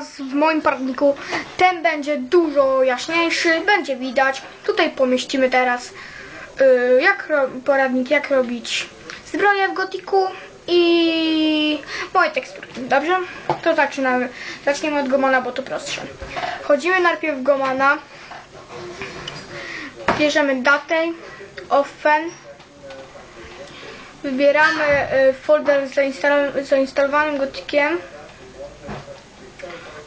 W moim poradniku ten będzie dużo jaśniejszy, będzie widać. Tutaj pomieścimy teraz y, jak poradnik, jak robić zbroję w gotiku i moje tekstury. Dobrze? To zaczynamy. Zaczniemy od Gomana, bo to prostsze. Wchodzimy najpierw w Gomana. Bierzemy datę, offen. Wybieramy y, folder z zainstalowanym gotikiem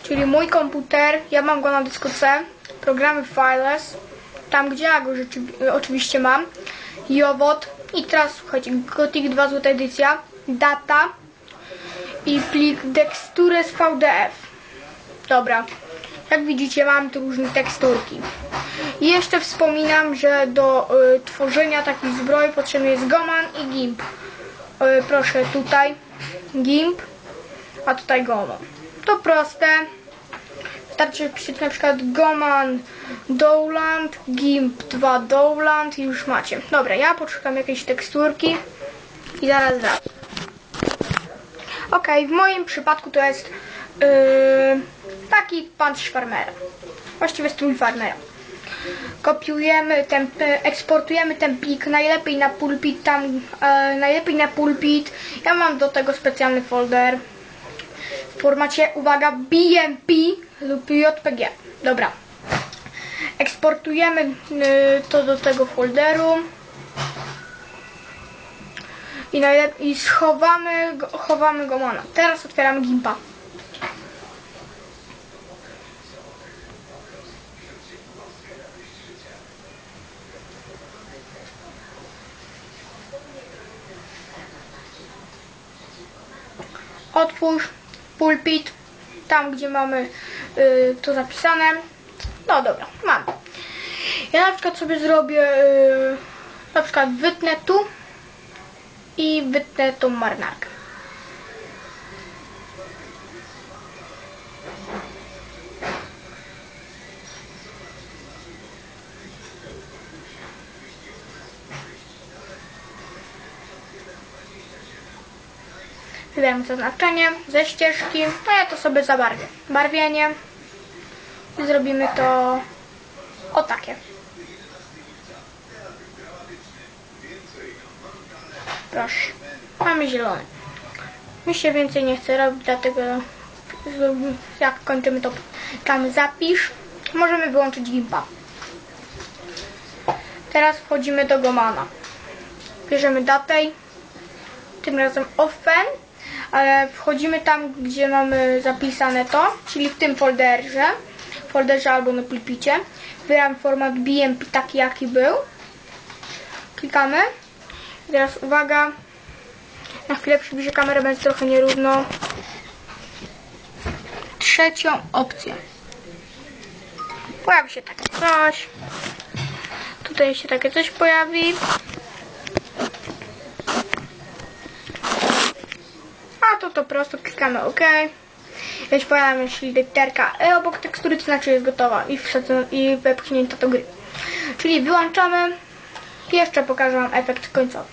czyli mój komputer, ja mam go na dysku C, programy Files, tam gdzie ja go oczywiście mam, Jowot i teraz słuchajcie, Gothic 2 złota edycja, data i plik tekstures VDF. Dobra, jak widzicie mam tu różne teksturki. I jeszcze wspominam, że do y, tworzenia takich zbroi potrzebny jest Goman i GIMP. Y, proszę tutaj GIMP, a tutaj Goman. To proste. Wystarczy wpisać na przykład Goman Dowland, GIMP 2 Dowland i już macie. Dobra, ja poszukam jakiejś teksturki i zaraz wracam. Ok, w moim przypadku to jest yy, taki pancerz farmera. Właściwie strój farmera. Kopiujemy ten, eksportujemy ten plik najlepiej na pulpit, tam e, najlepiej na pulpit. Ja mam do tego specjalny folder w formacie, uwaga, BMP lub JPG. Dobra. Eksportujemy y, to do tego folderu. I, i schowamy go, chowamy go mana. Teraz otwieramy Gimpa. Otwórz pulpit, tam gdzie mamy y, to zapisane. No dobra, mam. Ja na przykład sobie zrobię, y, na przykład wytnę tu i wytnę tą marynarkę. Wybieram zaznaczenie ze ścieżki, no ja to sobie zabarwię. Barwienie. I zrobimy to o takie. Proszę. Mamy zielony. Mi się więcej nie chce robić, dlatego jak kończymy to tam zapisz. Możemy wyłączyć gimpa. Teraz wchodzimy do Gomana. Bierzemy datę tym razem offen, ale wchodzimy tam, gdzie mamy zapisane to, czyli w tym folderze, folderze albo na pulpicie. Wybieram format BMP taki jaki był. Klikamy. I teraz uwaga, na chwilę przybliżę kamerę, będzie trochę nierówno. Trzecią opcję. Pojawi się takie coś. Tutaj się takie coś pojawi. To to prosto klikamy OK. Jeśli pojawia się literka E obok tekstury, to znaczy jest gotowa i, i wepchnięta do gry. Czyli wyłączamy. Jeszcze pokażę Wam efekt końcowy.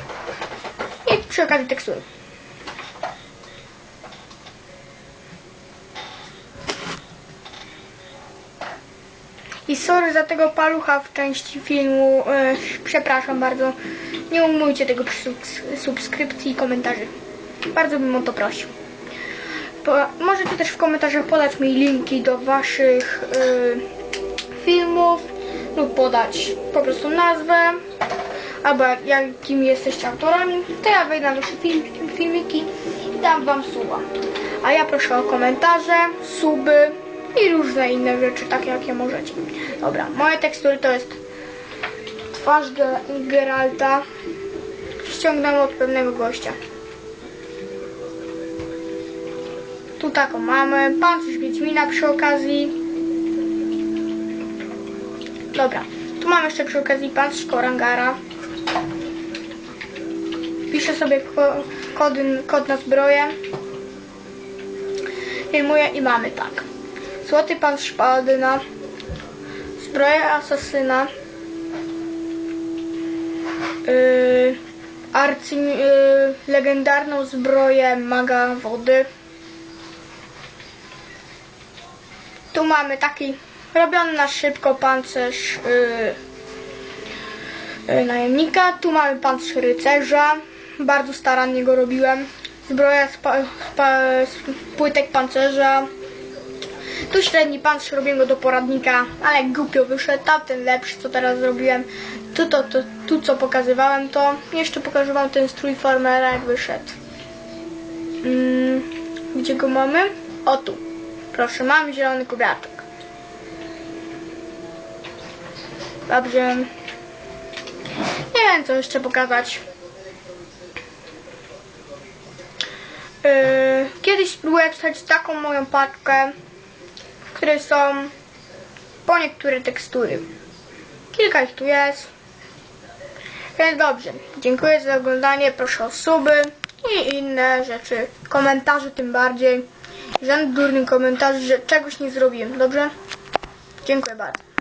I przy okazji tekstury. I sorry za tego palucha w części filmu. E, przepraszam bardzo. Nie umójcie tego przy subs- subskrypcji i komentarzy. Bardzo bym o to prosił. Po, możecie też w komentarzach podać mi linki do waszych y, filmów lub podać po prostu nazwę albo jak- jakimi jesteście autorami, to ja wejdę na wasze film, filmiki i dam wam suba. A ja proszę o komentarze, suby i różne inne rzeczy, takie jakie możecie. Dobra, moje tekstury to jest twarz Ge- Geralta ściągnęła od pewnego gościa. Tu taką mamy. Pancerz Wiedźmina przy okazji. Dobra. Tu mam jeszcze przy okazji pancerz Korangara. Piszę sobie ko kod, kod na zbroję. Filmuję i mamy tak. Złoty pancerz Paladyna. Zbroja asasyna. Yy, arcy, yy, legendarną zbroję maga wody. Tu mamy taki robiony na szybko pancerz yy, yy, najemnika. Tu mamy pancerz rycerza. Bardzo starannie go robiłem. Zbroja z, pa, z, pa, z płytek pancerza. Tu średni pancerz robiłem go do poradnika, ale głupio wyszedł. Tamten lepszy, co teraz zrobiłem. Tu, to, to, tu co pokazywałem, to jeszcze pokażę wam ten strój farmera, jak wyszedł. Mm, gdzie go mamy? O tu. Proszę, mam zielony kubraczek. Dobrze. Nie wiem, co jeszcze pokazać. Yy, kiedyś spróbuję wstać taką moją paczkę, w której są po niektóre tekstury. Kilka ich tu jest. Więc dobrze. Dziękuję za oglądanie. Proszę o suby i inne rzeczy. Komentarze tym bardziej. Żaden durny komentarz, że czegoś nie zrobiłem. Dobrze? Dziękuję bardzo.